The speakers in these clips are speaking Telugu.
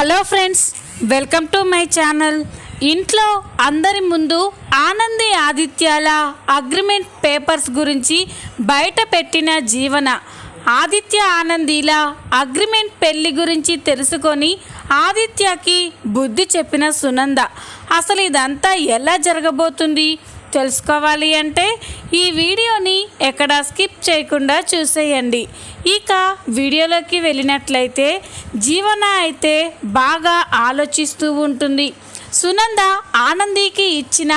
Hello friends welcome to my channel. ఇంట్లో అందరి ముందు ఆనంది ఆదిత్యాల అగ్రిమెంట్ పేపర్స్ గురించి బయట పెట్టిన జీవన. ఆదిత్య ఆనందీల అగ్రిమెంట్ పెళ్ళి గురించి తెలుసుకొని ఆదిత్యకి బుద్ధి చెప్పిన సునంద. అసలు ఇదంతా ఎలా జరగబోతుంది? తెలుసుకోవాలి అంటే ఈ వీడియోని ఎక్కడ స్కిప్ చేయకుండా చూసేయండి. ఇక వీడియోలోకి వెళ్ళినట్లయితే జీవన అయితే బాగా ఆలోచిస్తూ ఉంటుంది. సునంద ఆనందికి ఇచ్చిన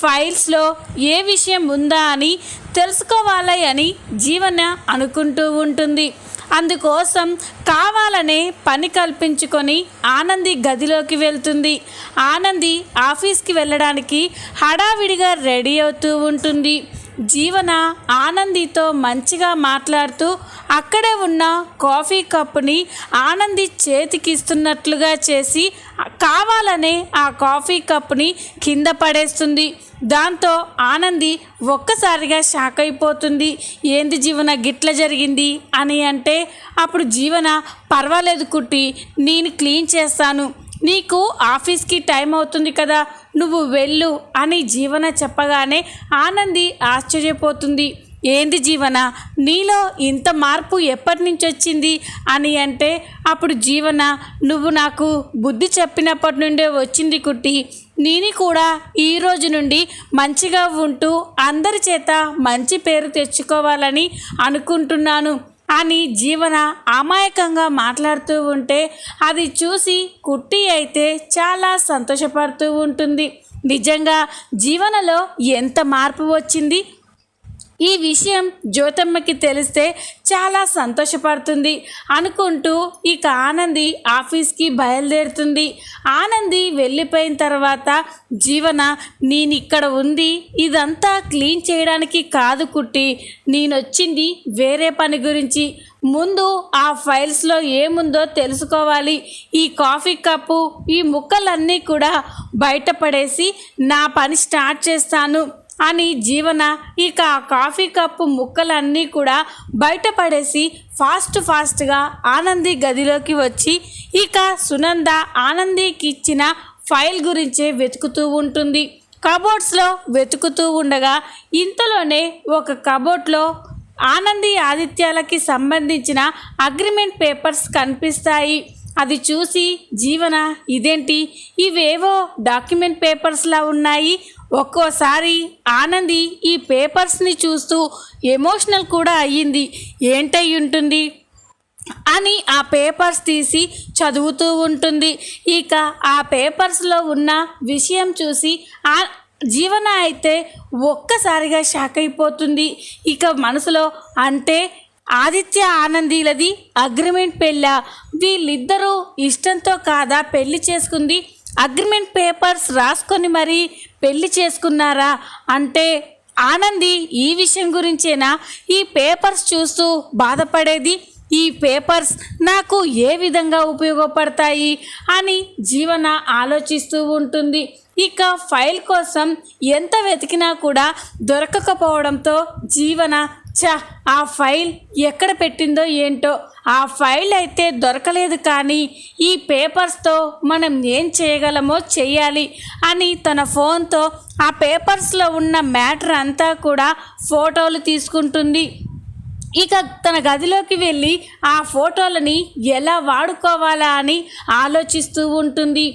ఫైల్స్లో ఏ విషయం ఉందా అని తెలుసుకోవాలి అని జీవన అనుకుంటూ ఉంటుంది. అందుకోసం కావాలనే పని కల్పించుకొని ఆనంది గదిలోకి వెళ్తుంది. ఆనంది ఆఫీస్కి వెళ్ళడానికి హడావిడిగా రెడీ అవుతూ ఉంటుంది. జీవన ఆనందితో మంచిగా మాట్లాడుతూ అక్కడే ఉన్న కాఫీ కప్పుని ఆనంది చేతికిస్తున్నట్లుగా చేసి కావాలనే ఆ కాఫీ కప్పుని కింద పడేస్తుంది. దాంతో ఆనంది ఒక్కసారిగా షాక్ అయిపోతుంది. ఏంది జీవన గిట్ల జరిగింది అని అంటే అప్పుడు జీవన పర్వాలేదు కుట్టి నేను క్లీన్ చేస్తాను. నీకు ఆఫీస్కి టైం అవుతుంది కదా నువ్వు వెళ్ళు అని జీవన చెప్పగానే ఆనంది ఆశ్చర్యపోతుంది. ఏంది జీవన నీలో ఇంత మార్పు ఎప్పటి నుంచి వచ్చింది? అని అంటే అప్పుడు జీవన నువ్వు నాకు బుద్ధి చెప్పినప్పటి నుండే వచ్చింది కుట్టి నేను కూడా ఈ రోజు నుండి మంచిగా ఉంటూ అందరి చేత మంచి పేరు తెచ్చుకోవాలని అనుకుంటున్నాను. అని జీవన అమాయకంగా మాట్లాడుతూ ఉంటే అది చూసి కుట్టి అయితే చాలా సంతోషపడుతూ ఉంటుంది. నిజంగా జీవనలో ఎంత మార్పు వచ్చింది? ఈ విషయం జ్యోతమ్మకి తెలిస్తే చాలా సంతోషపడుతుంది. అనుకుంటూ ఇక ఆనంది ఆఫీస్కి బయలుదేరుతుంది. ఆనంది వెళ్ళిపోయిన తర్వాత జీవన నేను ఇక్కడ ఉంది. ఇదంతా క్లీన్ చేయడానికి కాదు కుట్టి. నేను వచ్చింది వేరే పని గురించి. ముందు ఆ ఫైల్స్లో ఏముందో తెలుసుకోవాలి. ఈ కాఫీ కప్పు ఈ ముక్కలన్నీ కూడా బయటపడేసి నా పని స్టార్ట్ చేస్తాను. అని జీవన ఇక ఆ కాఫీ కప్పు ముక్కలన్నీ కూడా బయటపడేసి ఫాస్ట్ ఫాస్ట్గా ఆనంది గదిలోకి వచ్చి ఇక సునంద ఆనందికి ఇచ్చిన ఫైల్ గురించే వెతుకుతూ ఉంటుంది. కబోర్డ్స్లో వెతుకుతూ ఉండగా ఇంతలోనే ఒక కబోర్డ్లో ఆనంది ఆదిత్యాలకి సంబంధించిన అగ్రిమెంట్ పేపర్స్ కనిపిస్తాయి. అది చూసి జీవన ఇదేంటి? ఇవేవో డాక్యుమెంట్ పేపర్స్లా ఉన్నాయి. ఒక్కోసారి ఆనంది ఈ పేపర్స్ని చూస్తూ ఎమోషనల్ కూడా అయ్యింది. ఏంటై ఉంటుంది? అని ఆ పేపర్స్ తీసి చదువుతూ ఉంటుంది. ఇక ఆ పేపర్స్లో ఉన్న విషయం చూసి ఆ జీవన అయితే ఒక్కసారిగా షాక్ అయిపోతుంది. ఇక మనసులో అంటే ఆదిత్య ఆనందీలది అగ్రిమెంట్ పెళ్ళ? వీళ్ళిద్దరూ ఇష్టంతో కాదా పెళ్ళి చేసుకుంది? అగ్రిమెంట్ పేపర్స్ రాసుకొని మరి పెళ్ళి చేసుకున్నారా? అంటే ఆనంది ఈ విషయం గురించేనా? ఈ పేపర్స్ చూస్తూ బాధపడేది? ఈ పేపర్స్ నాకు ఏ విధంగా ఉపయోగపడతాయి? అని జీవన ఆలోచిస్తూ ఉంటుంది. ఇక ఫైల్ కోసం ఎంత వెతికినా కూడా దొరకకపోవడంతో జీవన చ ఆ ఫైల్ ఎక్కడ పెట్టిందో ఏంటో? ఆ ఫైల్ అయితే దొరకలేదు కానీ ఈ పేపర్స్తో మనం ఏం చేయగలమో చేయాలి అని తన ఫోన్తో ఆ పేపర్స్లో ఉన్న మ్యాటర్ అంతా కూడా ఫోటోలు తీసుకుంటుంది. ఇక తన గదిలోకి వెళ్ళి ఆ ఫోటోలని ఎలా వాడుకోవాలా అని ఆలోచిస్తూ ఉంటుంది.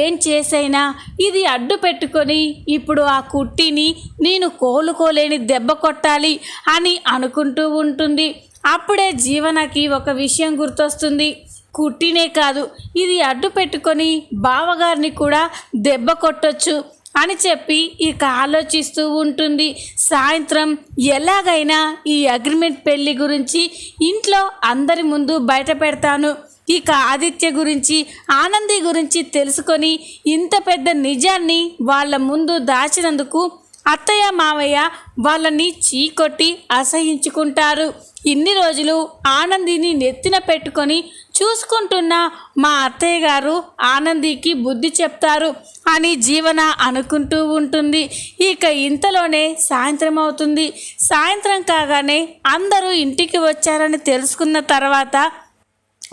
ఏం చేసైనా ఇది అడ్డు పెట్టుకొని ఇప్పుడు ఆ కుట్టిని నేను కోలుకోలేని దెబ్బ కొట్టాలి అని అనుకుంటూ ఉంటుంది. అప్పుడే జీవనకి ఒక విషయం గుర్తొస్తుంది. కుట్టినే కాదు ఇది అడ్డు పెట్టుకొని బావగారిని కూడా దెబ్బ కొట్టొచ్చు అని చెప్పి ఇక ఆలోచిస్తూ ఉంటుంది. సాయంత్రం ఎలాగైనా ఈ అగ్రిమెంట్ పెళ్ళి గురించి ఇంట్లో అందరి ముందు బయట పెడతాను. ఇక ఆదిత్య గురించి ఆనంది గురించి తెలుసుకొని ఇంత పెద్ద నిజాన్ని వాళ్ళ ముందు దాచినందుకు అత్తయ్య మావయ్య వాళ్ళని చీకొట్టి అసహించుకుంటారు. ఇన్ని రోజులు ఆనందిని నెత్తిన పెట్టుకొని చూసుకుంటున్న మా అత్తయ్య గారు ఆనందికి బుద్ధి చెప్తారు అని జీవన అనుకుంటూ ఉంటుంది. ఇక ఇంతలోనే సాయంత్రం అవుతుంది. సాయంత్రం కాగానే అందరూ ఇంటికి వచ్చారని తెలుసుకున్న తర్వాత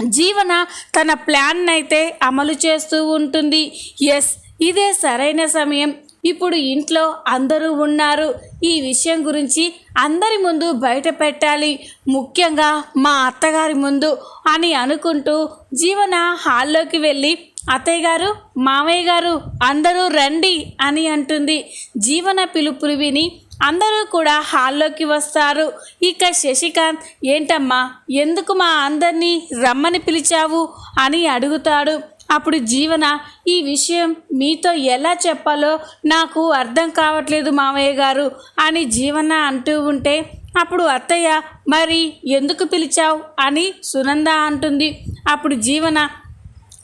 జీవన తన ప్లాన్ అయితే అమలు చేస్తూ ఉంటుంది. ఎస్ ఇదే సరైన సమయం. ఇప్పుడు ఇంట్లో అందరూ ఉన్నారు. ఈ విషయం గురించి అందరి ముందు బయట పెట్టాలి. ముఖ్యంగా మా అత్తగారి ముందు అని అనుకుంటూ జీవన హాల్లోకి వెళ్ళి అత్తయ్య గారు మామయ్య గారు అందరూ రండి అని అంటుంది. జీవన పిలుపులు విని అందరూ కూడా హాల్లోకి వస్తారు. ఇక శశికాంత్ ఏంటమ్మా ఎందుకు మా అందరినీ రమ్మని పిలిచావు? అని అడుగుతాడు. అప్పుడు జీవన ఈ విషయం మీతో ఎలా చెప్పాలో నాకు అర్థం కావట్లేదు మామయ్య గారు అని జీవన అంటూ ఉంటే అప్పుడు అత్తయ్య మరి ఎందుకు పిలిచావు? అని సునంద అంటుంది. అప్పుడు జీవన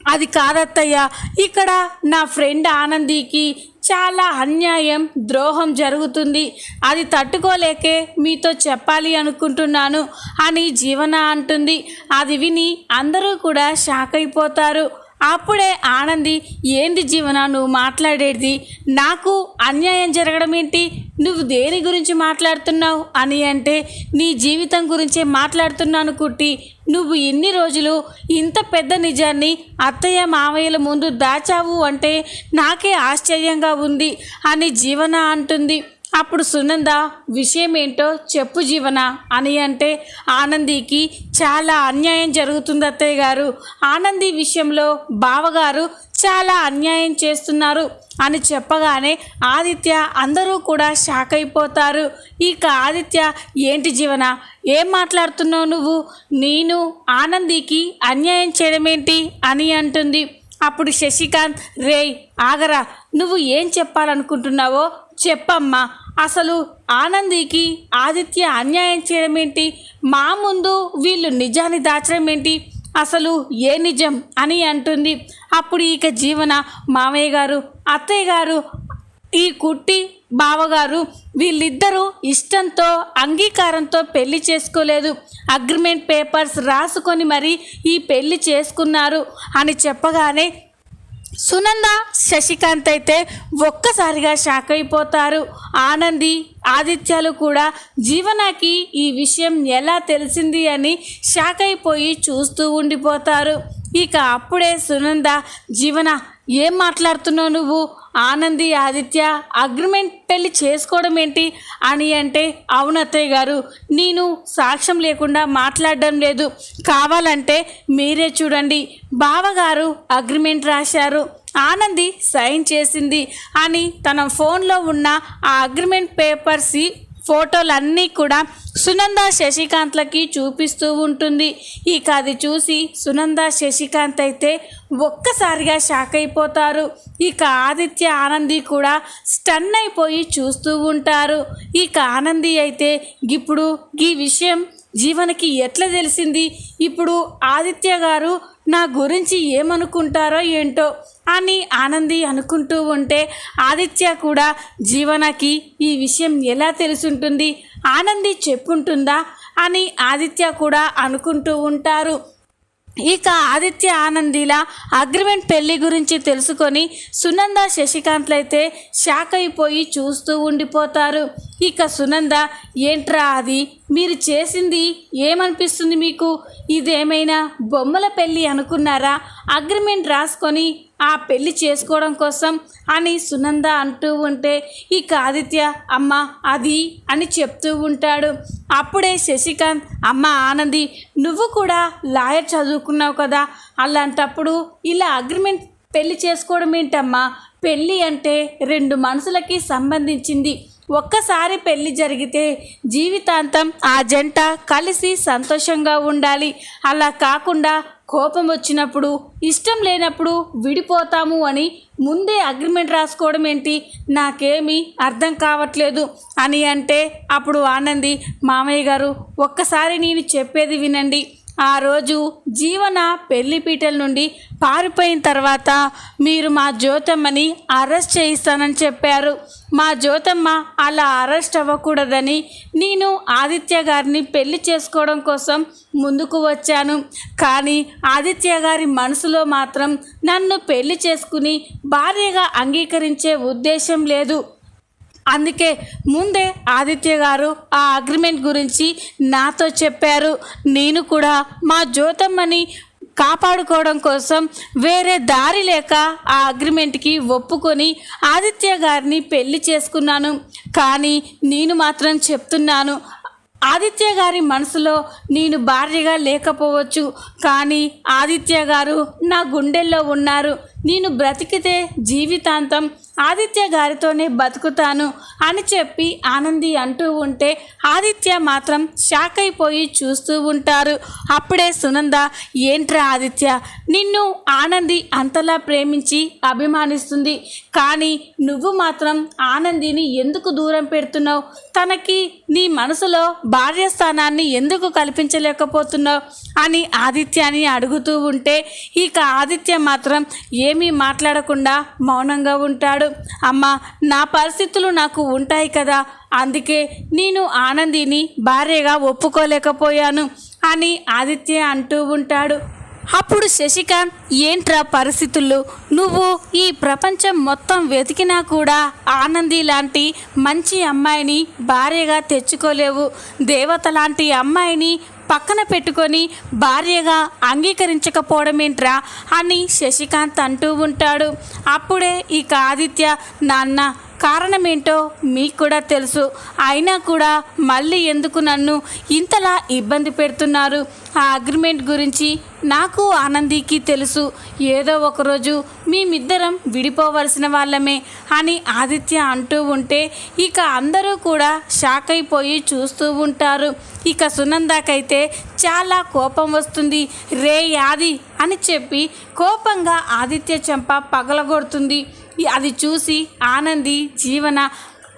అది కాదత్తయ్య ఇక్కడ నా ఫ్రెండ్ ఆనందికి చాలా అన్యాయం ద్రోహం జరుగుతుంది. అది తట్టుకోలేకే మీతో చెప్పాలి అనుకుంటున్నాను అని జీవన అంటుంది. అది విని అందరూ కూడా షాక్ అయిపోతారు. అప్పుడే ఆనంది ఏంది జీవన నువ్వు మాట్లాడేది? నాకు అన్యాయం జరగడం ఏంటి? నువ్వు దేని గురించి మాట్లాడుతున్నావు? అని అంటే నీ జీవితం గురించే మాట్లాడుతున్నాను కుట్టి. నువ్వు ఇన్ని రోజులు ఇంత పెద్ద నిజాన్ని అత్తయ్య మావయ్యల ముందు దాచావు అంటే నాకే ఆశ్చర్యంగా ఉంది అని జీవన అంటుంది. అప్పుడు సునంద విషయం ఏంటో చెప్పు జీవన అని అంటే ఆనందికి చాలా అన్యాయం జరుగుతుంది అత్తయ్య గారు. ఆనంది విషయంలో బావగారు చాలా అన్యాయం చేస్తున్నారు అని చెప్పగానే ఆదిత్య అందరూ కూడా షాక్ అయిపోతారు. ఇక ఆదిత్య ఏంటి జీవన? ఏం మాట్లాడుతున్నావు నువ్వు? నేను ఆనందికి అన్యాయం చేయడమేంటి అని అంటుంది. అప్పుడు శశికాంత్ రేయ్ ఆగరా. నువ్వు ఏం చెప్పాలనుకుంటున్నావో చెప్పమ్మా. అసలు ఆనందికి ఆదిత్య అన్యాయం చేయడం ఏంటి మా ముందు వీళ్ళు నిజాన్ని దాచడం ఏంటి అసలు ఏ నిజం అని అంటుంది. అప్పుడు ఇక జీవన మామయ్య గారు అత్తయ్య గారు ఈ కుట్టి బావగారు వీళ్ళిద్దరూ ఇష్టంతో అంగీకారంతో పెళ్ళి చేసుకోలేదు. అగ్రిమెంట్ పేపర్స్ రాసుకొని మరి ఈ పెళ్ళి చేసుకున్నారు అని చెప్పగానే సునంద శశికాంత్ అయితే ఒక్కసారిగా షాక్ అయిపోతారు. ఆనంది ఆదిత్యాలు కూడా జీవనాకి ఈ విషయం ఎలా తెలిసింది అని షాక్ అయిపోయి చూస్తూ ఉండిపోతారు. ఇక అప్పుడే సునంద జీవన ఏం మాట్లాడుతున్నావు నువ్వు? ఆనంది ఆదిత్య అగ్రిమెంట్ పెళ్ళి చేసుకోవడం ఏంటి అని అంటే అవును అత్తయ్య గారు నేను సాక్ష్యం లేకుండా మాట్లాడడం లేదు. కావాలంటే మీరే చూడండి. బావగారు అగ్రిమెంట్ రాశారు. ఆనంది సైన్ చేసింది అని తన ఫోన్లో ఉన్న ఆ అగ్రిమెంట్ పేపర్స్ ఫోటోలన్నీ కూడా సునంద శశికాంత్లకి చూపిస్తూ ఉంటుంది. ఇక అది చూసి సునంద శశికాంత్ అయితే ఒక్కసారిగా షాక్ అయిపోతారు. ఇక ఆదిత్య ఆనంది కూడా స్టన్ అయిపోయి చూస్తూ ఉంటారు. ఇక ఆనంది అయితే ఇప్పుడు ఈ విషయం జీవనకి ఎట్లా తెలిసింది? ఇప్పుడు ఆదిత్య గారు నా గురించి ఏమనుకుంటారో ఏంటో అని ఆనంది అనుకుంటూ ఉంటే ఆదిత్య కూడా జీవనకి ఈ విషయం ఎలా తెలుసుంటుంది? ఆనంది చెప్పుంటుందా? అని ఆదిత్య కూడా అనుకుంటూ ఉంటారు. ఇక ఆదిత్య ఆనందిల అగ్రిమెంట్ పెళ్ళి గురించి తెలుసుకొని సునంద శశికాంత్లు అయితే షాక్ అయిపోయి చూస్తూ ఉండిపోతారు. ఇక సునంద ఏంట్రా అది? మీరు చేసింది ఏమనిపిస్తుంది మీకు? ఇదేమైనా బొమ్మల పెళ్ళి అనుకున్నారా? అగ్రిమెంట్ రాసుకొని ఆ పెళ్ళి చేసుకోవడం కోసం అని సునంద అంటూ ఉంటే ఇక ఆదిత్య అమ్మ అది అని చెప్తూ ఉంటాడు. అప్పుడే శశికాంత్ అమ్మ ఆనంది నువ్వు కూడా లాయర్ చదువుకున్నావు కదా? అలాంటప్పుడు ఇలా అగ్రిమెంట్ పెళ్ళి చేసుకోవడం ఏంటమ్మా? పెళ్ళి అంటే రెండు మనసులకి సంబంధించింది. ఒక్కసారి పెళ్ళి జరిగితే జీవితాంతం ఆ జంట కలిసి సంతోషంగా ఉండాలి. అలా కాకుండా కోపం వచ్చినప్పుడు ఇష్టం లేనప్పుడు విడిపోతాము అని ముందే అగ్రిమెంట్ రాసుకోవడం ఏంటి? నాకేమీ అర్థం కావట్లేదు. అని అంటే అప్పుడు ఆనంది మామయ్య గారు ఒక్కసారి నేను చెప్పేది వినండి. ఆ రోజు జీవన పెళ్ళిపీటల నుండి పారిపోయిన తర్వాత మీరు మా జ్యోతమ్మని అరెస్ట్ చేయిస్తానని చెప్పారు. మా జ్యోతమ్మ అలా అరెస్ట్ అవ్వకూడదని నేను ఆదిత్య గారిని పెళ్ళి చేసుకోవడం కోసం ముందుకు వచ్చాను. కానీ ఆదిత్య గారి మనసులో మాత్రం నన్ను పెళ్ళి చేసుకుని భార్యగా అంగీకరించే ఉద్దేశం లేదు. అందుకే ముందే ఆదిత్య గారు ఆ అగ్రిమెంట్ గురించి నాతో చెప్పారు. నేను కూడా మా జ్యోతమ్మని కాపాడుకోవడం కోసం వేరే దారి లేక ఆ అగ్రిమెంట్కి ఒప్పుకొని ఆదిత్య గారిని పెళ్ళి చేసుకున్నాను. కానీ నేను మాత్రం చెప్తున్నాను ఆదిత్య గారి మనసులో నేను భార్యగా లేకపోవచ్చు. కానీ ఆదిత్య గారు నా గుండెల్లో ఉన్నారు. నేను బ్రతికితే జీవితాంతం ఆదిత్య గారితోనే బతుకుతాను అని చెప్పి ఆనంది అంటూ ఉంటే ఆదిత్య మాత్రం షాక్ అయిపోయి చూస్తూ ఉంటారు. అప్పుడే సునంద ఏంట్రా ఆదిత్య నిన్ను ఆనంది అంతలా ప్రేమించి అభిమానిస్తుంది. కానీ నువ్వు మాత్రం ఆనందిని ఎందుకు దూరం పెడుతున్నావు? తనకి నీ మనసులో భార్య స్థానాన్ని ఎందుకు కల్పించలేకపోతున్నావు? అని ఆదిత్యాన్ని అడుగుతూ ఉంటే ఇక ఆదిత్య మాత్రం ఏమీ మాట్లాడకుండా మౌనంగా ఉంటాడు. అమ్మ నా పరిస్థితులు నాకు ఉంటాయి కదా అందుకే నేను ఆనందిని భార్యగా ఒప్పుకోలేకపోయాను అని ఆదిత్య అంటూ ఉంటాడు. అప్పుడు శశికాంత్ ఏంట్రా పరిస్థితులు? నువ్వు ఈ ప్రపంచం మొత్తం వెతికినా కూడా ఆనంది లాంటి మంచి అమ్మాయిని భార్యగా తెచ్చుకోలేవు. దేవత లాంటి అమ్మాయిని పక్కన పెట్టుకొని భార్యగా అంగీకరించకపోవడమేంట్రా అని శశికాంత్ అంటూ ఉంటాడు. అప్పుడే ఇక ఆదిత్య నాన్న కారణమేంటో మీకు కూడా తెలుసు. అయినా కూడా మళ్ళీ ఎందుకు నన్ను ఇంతలా ఇబ్బంది పెడుతున్నారు? ఆ అగ్రిమెంట్ గురించి నాకు ఆనందికి తెలుసు. ఏదో ఒకరోజు మేమిద్దరం విడిపోవలసిన వాళ్ళమే అని ఆదిత్య అంటూ ఉంటే ఇక అందరూ కూడా షాక్ అయిపోయి చూస్తూ ఉంటారు. ఇక సునందాకైతే చాలా కోపం వస్తుంది. రే యాది అని చెప్పి కోపంగా ఆదిత్య చెంప పగలగొడుతుంది. అది చూసి ఆనంది జీవన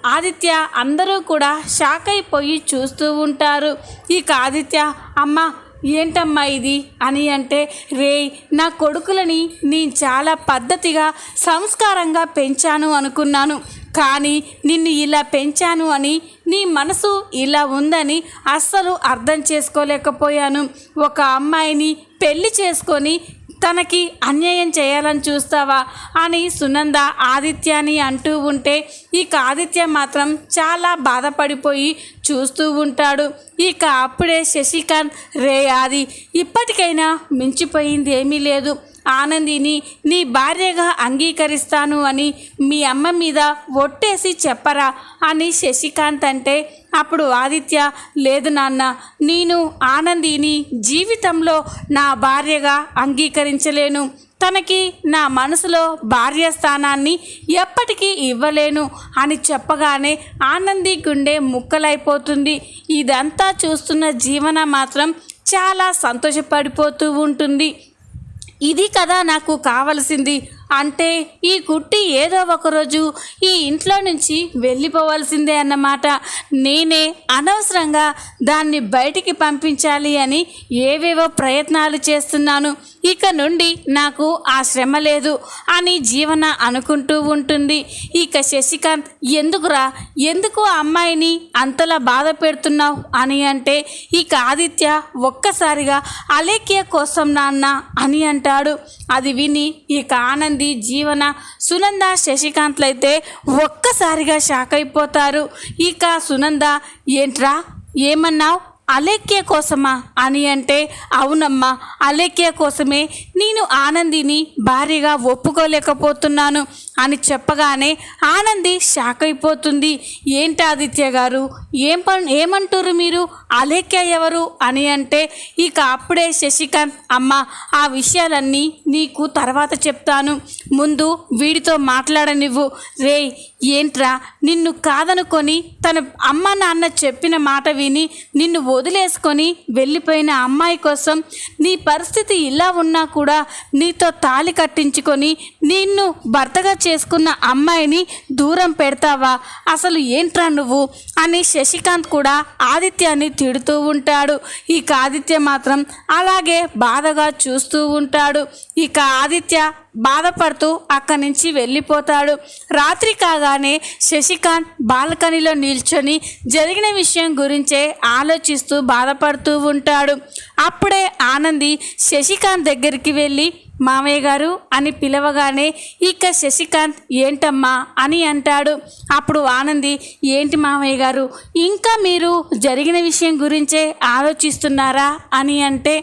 ఆదిత్య అందరూ కూడా షాక్ అయిపోయి చూస్తూ ఉంటారు. ఇక ఆదిత్య అమ్మ ఏంటమ్మా ఇది? అని అంటే రే నా కొడుకులని నేను చాలా పద్ధతిగా సంస్కారంగా పెంచాను అనుకున్నాను. కానీ నిన్ను ఇలా పెంచాను అని నీ మనసు ఇలా ఉందని అస్సలు అర్థం చేసుకోలేకపోయాను. ఒక అమ్మాయిని పెళ్ళి చేసుకొని తనకి అన్యాయం చేయాలని చూస్తావా అని సునంద ఆదిత్యాని అంటూ ఉంటే ఇక ఆదిత్య మాత్రం చాలా బాధపడిపోయి చూస్తూ ఉంటాడు. ఇక అప్పుడే శశికాంత్ రే ఆది ఇప్పటికైనా మించిపోయింది ఏమీ లేదు. ఆనందిని నీ భార్యగా అంగీకరిస్తాను అని మీ అమ్మ మీద ఒట్టేసి చెప్పరా? అని శశికాంత్ అంటే అప్పుడు ఆదిత్య లేదు నాన్న నేను ఆనందిని జీవితంలో నా భార్యగా అంగీకరించలేను. తనకి నా మనసులో భార్య స్థానాన్ని ఎప్పటికీ ఇవ్వలేను అని చెప్పగానే ఆనంది గుండె ముక్కలైపోతుంది. ఇదంతా చూస్తున్న జీవన మాత్రం చాలా సంతోషపడిపోతూ ఉంటుంది. ఇది కదా నాకు కావలసింది. అంటే ఈ కుట్టి ఏదో ఒకరోజు ఈ ఇంట్లో నుంచి వెళ్ళిపోవాల్సిందే అన్నమాట. నేనే అనవసరంగా దాన్ని బయటికి పంపించాలి అని ఏవేవో ప్రయత్నాలు చేస్తున్నాను. ఇక నుండి నాకు ఆ శ్రమ లేదు అని జీవన అనుకుంటూ ఉంటుంది. ఇక శశికాంత్ ఎందుకురా? ఎందుకు ఆ అమ్మాయిని అంతలా బాధ పెడుతున్నావు? అని అంటే ఇక ఆదిత్య ఒక్కసారిగా అలేఖ్య కోసం నాన్న అని అంటాడు. అది విని ఇక ఆనంది జీవన సునంద శశికాంత్లైతే ఒక్కసారిగా షాక్ అయిపోతారు. ఇక సునంద ఏంట్రా? ఏమన్నావు? అలేఖ్య కోసమా అని అంటే అవునమ్మా అలేఖ్య కోసమే నేను ఆనందిని భారీగా ఒప్పుకోలేకపోతున్నాను అని చెప్పగానే ఆనంది షాక్ అయిపోతుంది. ఏంటి ఆదిత్య గారు? ఏం పన్ ఏమంటారు మీరు? అలేఖ్య ఎవరు అని అంటే ఇక అప్పుడే శశికాంత్ అమ్మ ఆ విషయాలన్నీ నీకు తర్వాత చెప్తాను. ముందు వీడితో మాట్లాడనివ్వు. రే ఏంట్రా? నిన్ను కాదనుకొని తన అమ్మ నాన్న చెప్పిన మాట విని నిన్ను వదిలేసుకొని వెళ్ళిపోయిన అమ్మాయి కోసం నీ పరిస్థితి ఇలా ఉన్నా కూడా నీతో తాళి కట్టించుకొని నిన్ను భర్తగా చేసుకున్న అమ్మాయిని దూరం పెడతావా? అసలు ఏంట్రా నువ్వు? అని శశికాంత్ కూడా ఆదిత్యాన్ని తిడుతూ ఉంటాడు. ఇక ఆదిత్య మాత్రం అలాగే బాధగా చూస్తూ ఉంటాడు. ఇక ఆదిత్య బాధపడుతూ అక్కడి నుంచి వెళ్ళిపోతాడు. రాత్రి కాగానే శశికాంత్ బాల్కనీలో నిల్చొని జరిగిన విషయం గురించే ఆలోచిస్తూ బాధపడుతూ ఉంటాడు. అప్పుడే ఆనంది శశికాంత్ దగ్గరికి వెళ్ళి మామయ్య గారు అని పిలవగానే ఇక శశికాంత్ ఏంటమ్మా అని అంటాడు. అప్పుడు ఆనంది ఏంటి మామయ్య గారు ఇంకా మీరు జరిగిన విషయం గురించే ఆలోచిస్తున్నారా అని అంటే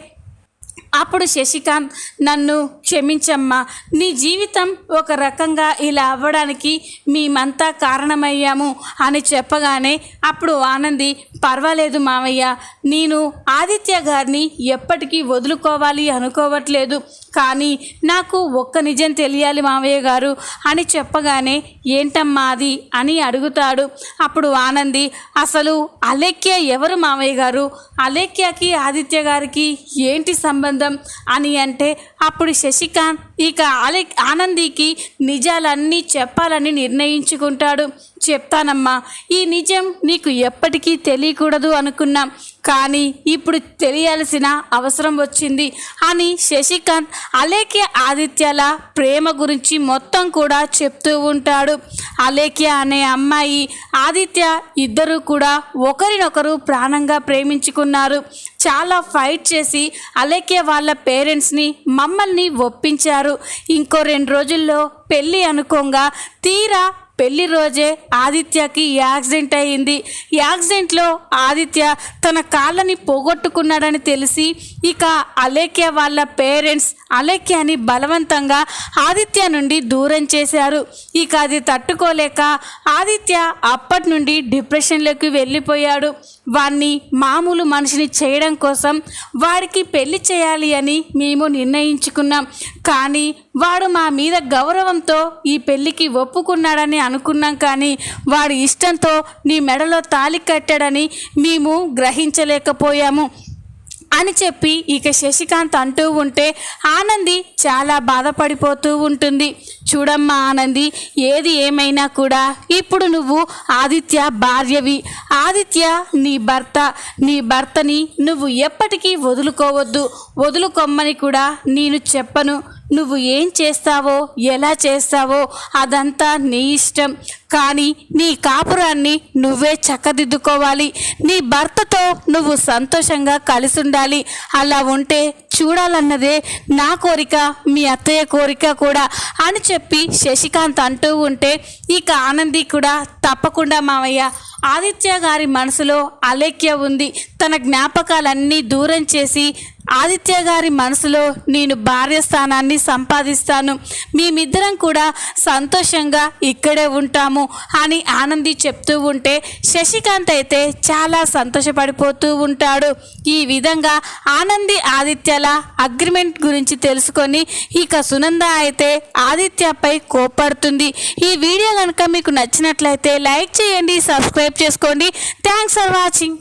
అప్పుడు శశికాంత్ నన్ను క్షమించమ్మా. నీ జీవితం ఒక రకంగా ఇలా అవ్వడానికి మేమంతా కారణమయ్యాము అని చెప్పగానే అప్పుడు ఆనంది పర్వాలేదు మావయ్య నేను ఆదిత్య గారిని ఎప్పటికీ వదులుకోవాలి అనుకోవట్లేదు. కానీ నాకు ఒక్క నిజం తెలియాలి మావయ్య గారు అని చెప్పగానే ఏంటమ్మా అది? అని అడుగుతాడు. అప్పుడు ఆనంది అసలు అలేఖ్య ఎవరు మావయ్య గారు? అలేఖ్యకి ఆదిత్య గారికి ఏంటి సంబంధం? అని అంటే అప్పుడు శశికాంత్ ఇక అలెక్ ఆనందికి నిజాలన్నీ చెప్పాలని నిర్ణయించుకుంటాడు. చెప్తానమ్మా. ఈ నిజం నీకు ఎప్పటికీ తెలియకూడదు అనుకున్నాం. కానీ ఇప్పుడు తెలియాల్సిన అవసరం వచ్చింది అని శశికాంత్ అలేఖ్య ఆదిత్యాల ప్రేమ గురించి మొత్తం కూడా చెప్తూ ఉంటాడు. అలేఖ్య అనే అమ్మాయి ఆదిత్య ఇద్దరు కూడా ఒకరినొకరు ప్రాణంగా ప్రేమించుకున్నారు. చాలా ఫైట్ చేసి అలేఖ్య వాళ్ళ పేరెంట్స్ని మమ్మల్ని ఒప్పించారు. ఇంకో రెండు రోజుల్లో పెళ్ళి అనుకోగా తీరా పెళ్ళి రోజే ఆదిత్యకి యాక్సిడెంట్ అయింది యాక్సిడెంట్లో ఆదిత్య తన కాళ్ళని పోగొట్టుకున్నాడని తెలిసి ఇక అలేఖ్య వాళ్ళ పేరెంట్స్ అలేఖ్యని బలవంతంగా ఆదిత్య నుండి దూరం చేశారు. ఇక అది తట్టుకోలేక ఆదిత్య అప్పటి నుండి డిప్రెషన్లోకి వెళ్ళిపోయాడు. వాణ్ణి మామూలు మనిషిని చేయడం కోసం వాడికి పెళ్ళి చేయాలి అని మేము నిర్ణయించుకున్నాం. కానీ వాడు మా మీద గౌరవంతో ఈ పెళ్ళికి ఒప్పుకున్నాడని అనుకున్నాం కానీ వాడి ఇష్టంతో నీ మెడలో తాలి కట్టాడని మేము గ్రహించలేకపోయాము అని చెప్పి ఇక శశికాంత్ అంటూ ఉంటే ఆనంది చాలా బాధపడిపోతూ ఉంటుంది. చూడమ్మా ఆనంది ఏది ఏమైనా కూడా ఇప్పుడు నువ్వు ఆదిత్య భార్యవి. ఆదిత్య నీ భర్త. నీ భర్తని నువ్వు ఎప్పటికీ వదులుకోవద్దు. వదులుకొమ్మని కూడా నేను చెప్పను. నువ్వు ఏం చేస్తావో ఎలా చేస్తావో అదంతా నీ ఇష్టం. కానీ నీ కాపురాన్ని నువ్వే చక్కదిద్దుకోవాలి. నీ భర్తతో నువ్వు సంతోషంగా కలిసి ఉండాలి. అలా ఉంటే చూడాలన్నదే నా కోరిక మీ అత్తయ్య కోరిక కూడా అని చెప్పి శశికాంత్ అంటూ ఉంటే ఇక ఆనంది కూడా తప్పకుండా మావయ్య ఆదిత్య గారి మనసులో అలేఖ్య ఉంది. తన జ్ఞాపకాలన్నీ దూరం చేసి ఆదిత్య గారి మనసులో నేను భార్య స్థానాన్ని సంపాదిస్తాను. మేమిద్దరం కూడా సంతోషంగా ఇక్కడే ఉంటాము అని ఆనంది చెప్తూ ఉంటే శశికాంత్ అయితే చాలా సంతోషపడిపోతూ ఉంటాడు. ఈ విధంగా ఆనంది ఆదిత్యల అగ్రిమెంట్ గురించి తెలుసుకొని ఇక సునంద అయితే ఆదిత్యపై కోపడుతుంది ఈ వీడియో కనుక మీకు నచ్చినట్లయితే లైక్ చేయండి సబ్స్క్రైబ్ చేసుకోండి. Thanks for watching.